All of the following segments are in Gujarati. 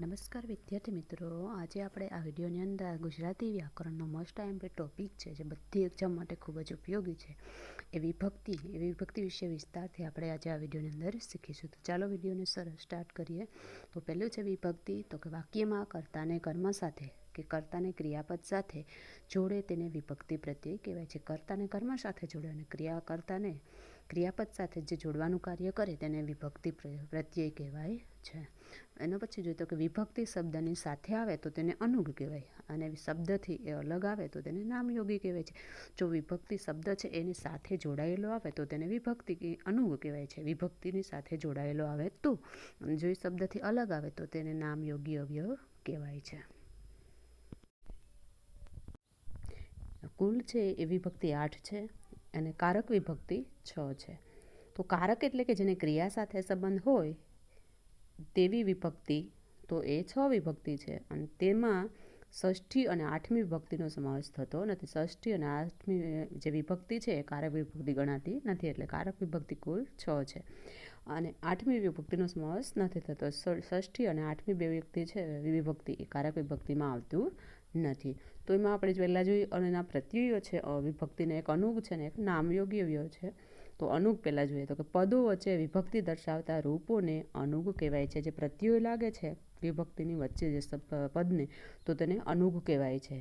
નમસ્કાર વિદ્યાર્થી મિત્રો, આજે આપણે આ વિડીયોની અંદર ગુજરાતી વ્યાકરણનો મોસ્ટ આઈમ્પે ટોપિક છે, જે બધી એક્ઝામ માટે ખૂબ જ ઉપયોગી છે. એ વિભક્તિ એ વિભક્તિ વિશે વિસ્તારથી આપણે આજે આ વિડીયોની અંદર શીખીશું. તો ચાલો વિડીયોને સરસ સ્ટાર્ટ કરીએ. તો પહેલું છે વિભક્તિ, તો કે વાક્યમાં કર્તાને કર્મ સાથે, કે કર્તાને ક્રિયાપદ સાથે જોડે તેને વિભક્તિ પ્રત્યય કહેવાય છે. કર્તાને કર્મ સાથે જોડે અને ક્રિયા કર્તાને ક્રિયાપદ સાથે જે જોડવાનું કાર્ય કરે તેને વિભક્તિ પ્રત્યય કહેવાય છે. એના પછી જોઈએ તો કે વિભક્તિ શબ્દની સાથે આવે તો તેને અનુગ કહેવાય અને શબ્દથી એ અલગ આવે તો તેને નામયોગી કહેવાય છે. જો વિભક્તિ શબ્દ છે એની સાથે જોડાયેલો આવે તો તેને વિભક્તિ અનુગ કહેવાય છે. વિભક્તિની સાથે જોડાયેલો આવે તો જો એ શબ્દથી અલગ આવે તો તેને નામયોગી અવયવ કહેવાય છે. કુલ છે એ વિભક્તિ આઠ છે. અને કારક વિભક્તિ છ છે. તો કારક એટલે કે જેને ક્રિયા સાથે સંબંધ હોય, તેવી વિભક્તિ તો એ છ વિભક્તિ છે. અને તેમાં ષષ્ઠી અને આઠમી વિભક્તિનો સમાવેશ થતો નથી. ષષ્ઠી અને આઠમી જે વિભક્તિ છે એ કારક વિભક્તિ ગણાતી નથી, એટલે કારક વિભક્તિ કુલ છ છે. અને આઠમી વિભક્તિનો સમાવેશ નથી થતો. ષષ્ઠી અને આઠમી બે વ્યક્તિ છે, વિભક્તિ એ કારક વિભક્તિમાં આવતું નથી. તો એમાં આપણે પહેલાં જોઈએ અને એના પ્રત્યયો છે વિભક્તિને એક અનુગ છે ને એક નામયોગી અવયવ છે. તો અનુગ પહેલાં જોઈએ તો કે પદો વચ્ચે વિભક્તિ દર્શાવતા રૂપોને અનુગ કહેવાય છે. જે પ્રત્યયો લાગે છે વિભક્તિની વચ્ચે જે પદને, તો તેને અનુગ કહેવાય છે.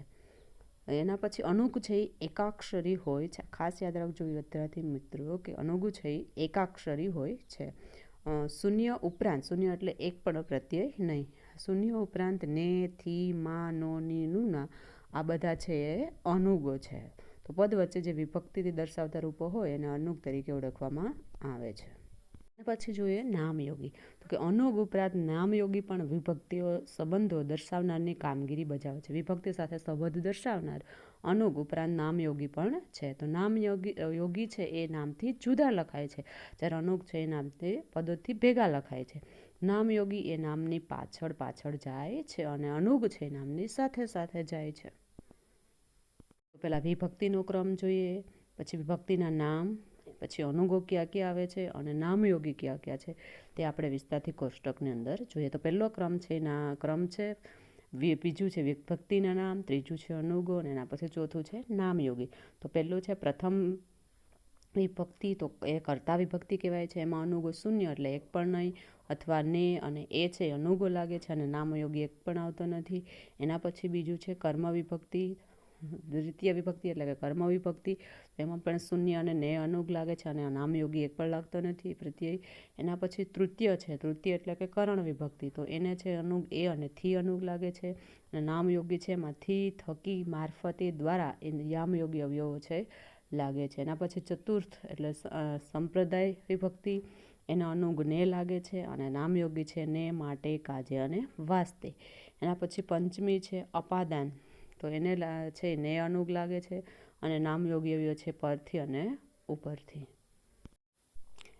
એના પછી અનુગ છે એ એકાક્ષરી હોય છે. ખાસ યાદ રાખજો વિદ્યાર્થી મિત્રો કે અનુગ છે એ એકાક્ષરી હોય છે. શૂન્ય ઉપરાંત, શૂન્ય એટલે એક પણ પ્રત્યય નહીં. શૂન્ય ઉપરાંત ને, થી, મા, નો, ની નુના આ બધા છે એ અનુગો છે. તો પદ વચ્ચે જે વિભક્તિથી દર્શાવતા રૂપો હોય એને અનુગ તરીકે ઓળખવામાં આવે છે. પછી જોઈએ નામયોગી. તો કે અનુગ ઉપરાંત નામયોગી પણ વિભક્તિઓ સંબંધો દર્શાવનારની કામગીરી બજાવે છે. વિભક્તિ સાથે સંબંધ દર્શાવનાર અનુગ ઉપરાંત નામયોગી પણ છે. તો નામયોગી યોગી છે એ નામથી જુદા લખાય છે. જ્યારે અનુગ છે એ નામથી, પદોથી ભેગા લખાય છે. નામયોગી એ નામની પાછળ પાછળ જાય છે અને અનુગ છે નામની સાથે સાથે જાય છે. પહેલાં વિભક્તિનો ક્રમ જોઈએ, પછી વિભક્તિના નામ, પછી અનુગો ક્યાં ક્યાં આવે છે અને નામયોગી ક્યાં ક્યાં છે તે આપણે વિસ્તારથી કોષ્ટકની અંદર જોઈએ. તો પહેલો ક્રમ છે ના ક્રમ છે બીજું છે વિભક્તિના નામ, ત્રીજું છે અનુગો અને એના પછી ચોથું છે નામયોગી. તો પહેલું છે પ્રથમ વિભક્તિ તો એ કરતા વિભક્તિ કહેવાય છે. એમાં અનુગો શૂન્ય એટલે એક પણ નહીં અથવા ને અને એ છે અનુગો લાગે છે અને નામયોગી એક પણ આવતો નથી. એના પછી બીજું છે કર્મ વિભક્તિ, દ્વિતીય વિભક્તિ એટલે કે કર્મ વિભક્તિ. એમાં પણ શૂન્ય અને ને અનુગ લાગે છે અને નામયોગી એક પણ લાગતો નથી પ્રત્યય. એના પછી તૃતીય છે. તૃતીય એટલે કે કરણ વિભક્તિ. તો એને છે અનુગ, એ અને થી અનુગ લાગે છે. અને નામયોગી છે એમાં થી, થકી, મારફતે દ્વારા એ યામયોગી અવયવો છે. લાગે છે. એના પછી ચતુર્થ એટલે સંપ્રદાય વિભક્તિ, એના અનુગ ને લાગે છે અને નામયોગી છે ને માટે કાજે અને વાસ્તે. એના પછી પંચમી છે અપાદાન. તો એને છે ને અનુગ લાગે છે અને નામયોગી એવીઓ છે પરથી અને ઉપરથી.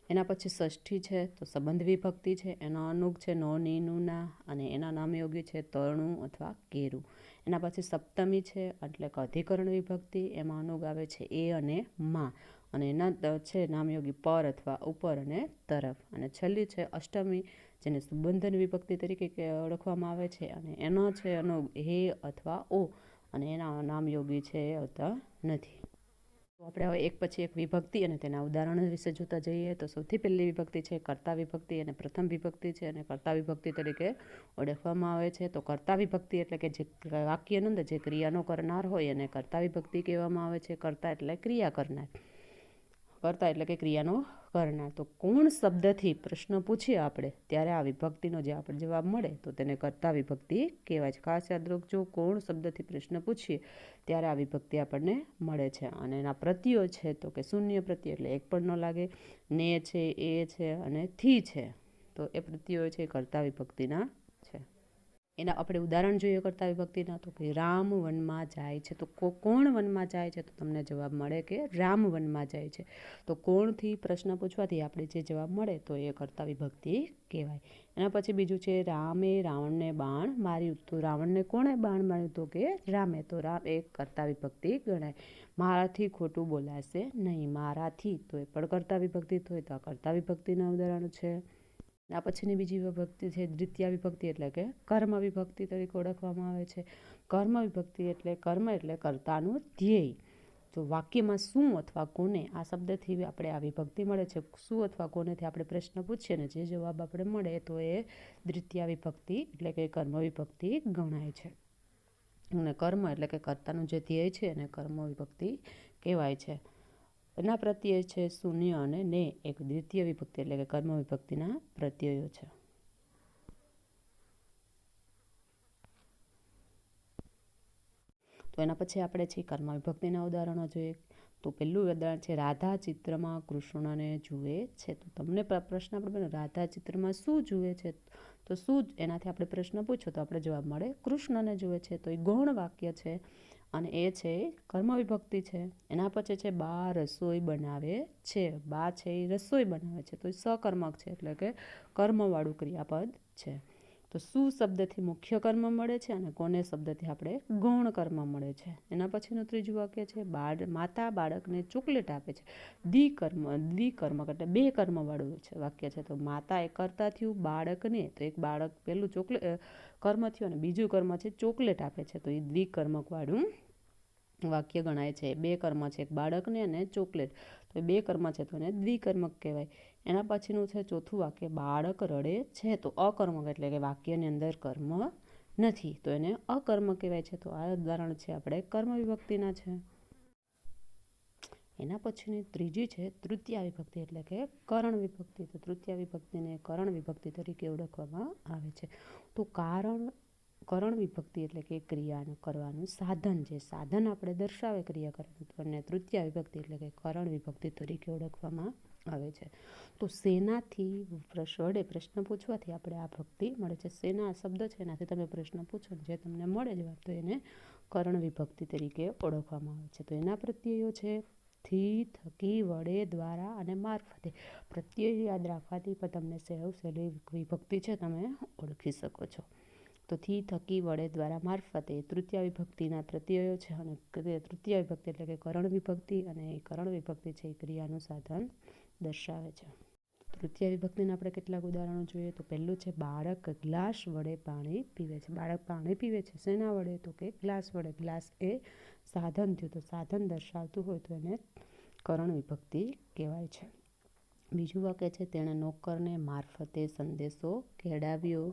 એના પછી ષષ્ઠી છે તો સંબંધ વિભક્તિ છે. એનો અનુગ છે નો ની નુના અને એના નામયોગી છે તરણું અથવા કેરું. એના પછી સપ્તમી છે, એટલે કે અધિકરણ વિભક્તિ, એમાં અનુગ આવે છે એ અને માં. અને એના છે નામયોગી પર અથવા ઉપર અને તરફ. અને છેલ્લી છે અષ્ટમી, જેને સુબંધન વિભક્તિ તરીકે ઓળખવામાં આવે છે. અને એનો છે અનુગ હે અથવા ઓ. અને એના નામયોગી છે હોતા નથી. તો આપણે હવે એક પછી એક વિભક્તિ અને તેના ઉદાહરણ વિશે જોતા જઈએ તો સૌથી પહેલી વિભક્તિ છે કર્તા વિભક્તિ અને પ્રથમ વિભક્તિ છે અને કર્તા વિભક્તિ તરીકે ઓળખવામાં આવે છે. તો કર્તા વિભક્તિ એટલે કે જે વાક્યની અંદર જે ક્રિયાનો કરનાર હોય એને કર્તા વિભક્તિ કહેવામાં આવે છે. કર્તા એટલે ક્રિયા કરનાર. કરતા એટલે કે ક્રિયાનો કરનાર. તો કોણ શબ્દથી પ્રશ્ન પૂછીએ આપણે? ત્યારે આ વિભક્તિનો જે આપણે જવાબ મળે, તો તેને કરતા વિભક્તિ કહેવાય છે. ખાસ યાદ રાખજો, કોણ શબ્દથી પ્રશ્ન પૂછીએ ત્યારે આ વિભક્તિ આપણને મળે છે. અને એના પ્રત્યયો છે, તો કે શૂન્ય પ્રત્યય, એટલે એક પણ ન લાગે. ને છે, એ છે અને થી છે. તો એ પ્રત્યયો છે કરતા વિભક્તિના એના આપણે ઉદાહરણ જોઈએ કરતા વિભક્તિના, તો કે રામ વનમાં જાય છે. તો કોણ વનમાં જાય છે? તો તમને જવાબ મળે કે રામ વનમાં જાય છે. તો કોણથી પ્રશ્ન પૂછવાથી આપણે જે જવાબ મળે તો એ કરતા વિભક્તિ કહેવાય. એના પછી બીજું છે, રામે રાવણને બાણ માર્યું. તો રાવણને કોણે બાણ માર્યું? તો કે રામે. તો રામ એ કરતા વિભક્તિ ગણાય. મારાથી ખોટું બોલાશે નહીં. મારાથી. તો એ પણ કરતા વિભક્તિ. તો હોય તો આ કરતા વિભક્તિના ઉદાહરણ છે. આ પછીની બીજી વિભક્તિ છે દ્વિતીય વિભક્તિ એટલે કે કર્મ વિભક્તિ તરીકે ઓળખવામાં આવે છે. કર્મ વિભક્તિ એટલે કર્મ એટલે કર્તાનું ધ્યેય. તો વાક્યમાં શું અથવા કોને આ શબ્દથી આપણે આ વિભક્તિ મળે છે? શું અથવા કોનેથી આપણે પ્રશ્ન પૂછીએ ને જે જવાબ આપણે મળે તો એ દ્વિતીય વિભક્તિ એટલે કે કર્મ વિભક્તિ ગણાય છે. અને કર્મ એટલે કે કર્તાનું જે ધ્યેય છે એને કર્મ વિભક્તિ કહેવાય છે. એના પ્રત્યય છે શૂન્ય અને ને એક દ્વિતીય વિભક્તિ એટલે કે કર્મ વિભક્તિના પ્રત્યયો છે. તો એના પછી આપણે છે કર્મ વિભક્તિના ઉદાહરણો જોઈએ. તો પહેલું ઉદાહરણ છે, રાધા ચિત્રમાં કૃષ્ણને જુએ છે. તો તમને પ્રશ્ન આપણે રાધા ચિત્રમાં શું જુએ છે? તો શું એનાથી આપણે પ્રશ્ન પૂછો તો આપણે જવાબ મળે, કૃષ્ણને જુએ છે. તો એ ગૌણ વાક્ય છે. અને એ છે કર્મ વિભક્તિ છે. એના પછી છે બા રસોઈ બનાવે છે. બા છે એ રસોઈ બનાવે છે. તો એ સકર્મક છે એટલે કે કર્મવાળું ક્રિયાપદ છે. તો શું શબ્દથી મુખ્ય કર્મ મળે છે અને કોને શબ્દથી આપણે ગૌણ કર્મ મળે છે? એના પછીનું ત્રીજું વાક્ય છે બાળ, માતા બાળકને ચોકલેટ આપે છે. દ્વિકર્મ, દ્વિકર્મક એટલે બે કર્મવાળું છે વાક્ય છે. તો માતા એ કરતા થયું, બાળકને તો એક બાળક પહેલું ચોકલેટ કર્મ થયું અને બીજું કર્મ છે ચોકલેટ આપે છે. તો એ દ્વિકર્મકવાળું વાક્ય ગણાય છે, બે કર્મ છે એક બાળકને અને ચોકલેટ. તો બે કર્મ છે તો એને દ્વિકર્મક કહેવાય. એના પછીનું છે ચોથું વાક્ય, બાળક રડે છે. તો અકર્મક એટલે કે વાક્યની અંદર કર્મ નથી. તો એને અકર્મ કહેવાય છે. તો આ ઉદાહરણ છે આપણે કર્મ વિભક્તિના છે. એના પછીની ત્રીજી છે તૃતીય વિભક્તિ એટલે કે કરણ વિભક્તિ. તો તૃતીય વિભક્તિને કરણ વિભક્તિ તરીકે ઓળખવામાં આવે છે. તો કારણ કરણ વિભક્તિ એટલે કે ક્રિયાનું કરવાનું સાધન જે સાધન આપણે દર્શાવે ક્રિયા અને તૃતીય વિભક્તિ એટલે કે કરણ વિભક્તિ તરીકે ઓળખવામાં આવે છે. તો સેનાથી વડે પ્રશ્ન પૂછવાથી આપણે આ ભક્તિ મળે છે. સેના શબ્દ છે, એનાથી તમે પ્રશ્ન પૂછો જે તમને મળે જવાબ તો એને કરણ વિભક્તિ તરીકે ઓળખવામાં આવે છે. તો એના પ્રત્યયો છે, થી, થકી, વડે, દ્વારા અને મારફતે. પ્રત્યય યાદ રાખવાથી પણ તમને સહેવ સહેલી વિભક્તિ છે, તમે ઓળખી શકો છો. તો થી થકી વડે દ્વારા મારફતે તૃતીય વિભક્તિના પ્રત્યયો છે અને તૃતીય વિભક્તિ એટલે કે કરણ વિભક્તિ અને એ કરણ વિભક્તિ છે એ ક્રિયાનું સાધન દર્શાવે છે. તૃતીય વિભક્તિના આપણે કેટલાક ઉદાહરણો જોઈએ તો પહેલું છે બાળક ગ્લાસ વડે પાણી પીવે છે. બાળક પાણી પીવે છે શેના વડે? તો કે ગ્લાસ વડે. ગ્લાસ એ સાધન થયું. તો સાધન દર્શાવતું હોય તો એને કરણ વિભક્તિ કહેવાય છે. બીજું વાક્ય છે તેણે નોકરને મારફતે સંદેશો કેળાવ્યો.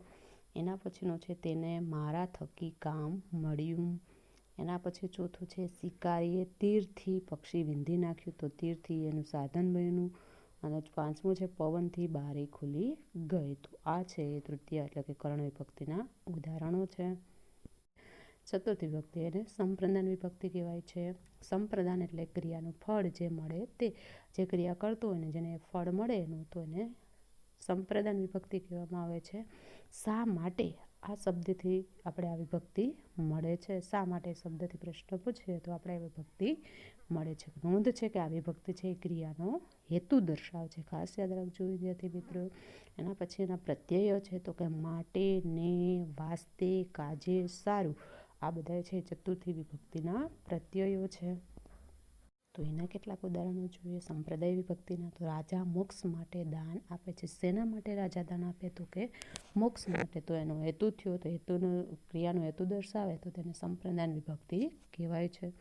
એના પછીનો છે તેને મારા થકી કામ મળ્યું. એના પછી ચોથું છે શિકારીએ તીરથી પક્ષી વિંધી નાખ્યું. તો તીરથી એનું સાધન બન્યું અને પાંચમું છે પવનથી બારી ખુલી ગઈ. તો આ છે એ તૃતીય એટલે કે કરણ વિભક્તિના ઉદાહરણો છે. ચતુર્થ વિભક્તિ એને સંપ્રદાન વિભક્તિ કહેવાય છે. સંપ્રદાન એટલે ક્રિયાનું ફળ જે મળે તે, જે ક્રિયા કરતો હોય ને જેને ફળ મળે એનું તો એને સંપ્રદાન વિભક્તિ કહેવામાં આવે છે. શા માટે આ શબ્દથી આપણે આ વિભક્તિ મળે છે? શા માટે શબ્દથી પ્રશ્ન પૂછીએ તો આપણે આ વિભક્તિ મળે છે. નોંધ છે કે આ વિભક્તિ છે એ ક્રિયાનો હેતુ દર્શાવે છે. ખાસ યાદ રાખજો વિદ્યાર્થી મિત્રો. એના પછી એના પ્રત્યયો છે તો કે માટે ને વાસ્તે કાજે સારું. આ બધા છે ચતુર્થી વિભક્તિના પ્રત્યયો છે. તો એના કેટલાક ઉદાહરણો જોઈએ. સંપ્રદાય વિભક્તિના તો રાજા મોક્ષ માટે દાન આપે છે. શેના માટે રાજા દાન આપે? તો કે મોક્ષ માટે. તો એનો હેતુ થયો તો હેતુનો, ક્રિયાનો હેતુ દર્શાવે તો તેને સંપ્રદાય વિભક્તિ કહેવાય છે.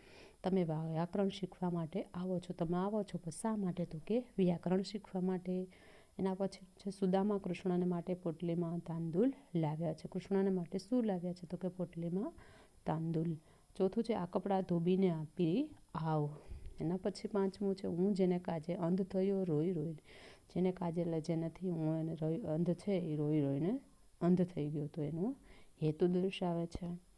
તમે વ્યાકરણ શીખવા માટે આવો છો. તમે આવો છો પણ શા માટે? તો કે વ્યાકરણ શીખવા માટે. એના પછી છે, સુદામા કૃષ્ણને માટે પોટલીમાં તાંદુલ લાવ્યા છે. કૃષ્ણને માટે શું લાવ્યા છે? તો કે પોટલીમાં તાંદુલ. ચોથું છે, આ કપડાં ધોબીને આપી આવ. એના પછી પાંચમું છે, હું જેને કાજે અંધ થયો રોઈ રોઈને. જેને કાજે લજે નથી, હું એને રોઈ, અંધ છે, એ રોઈ રોઈને અંધ થઈ ગયો તો એનું હેતુ દર્શાવે છે.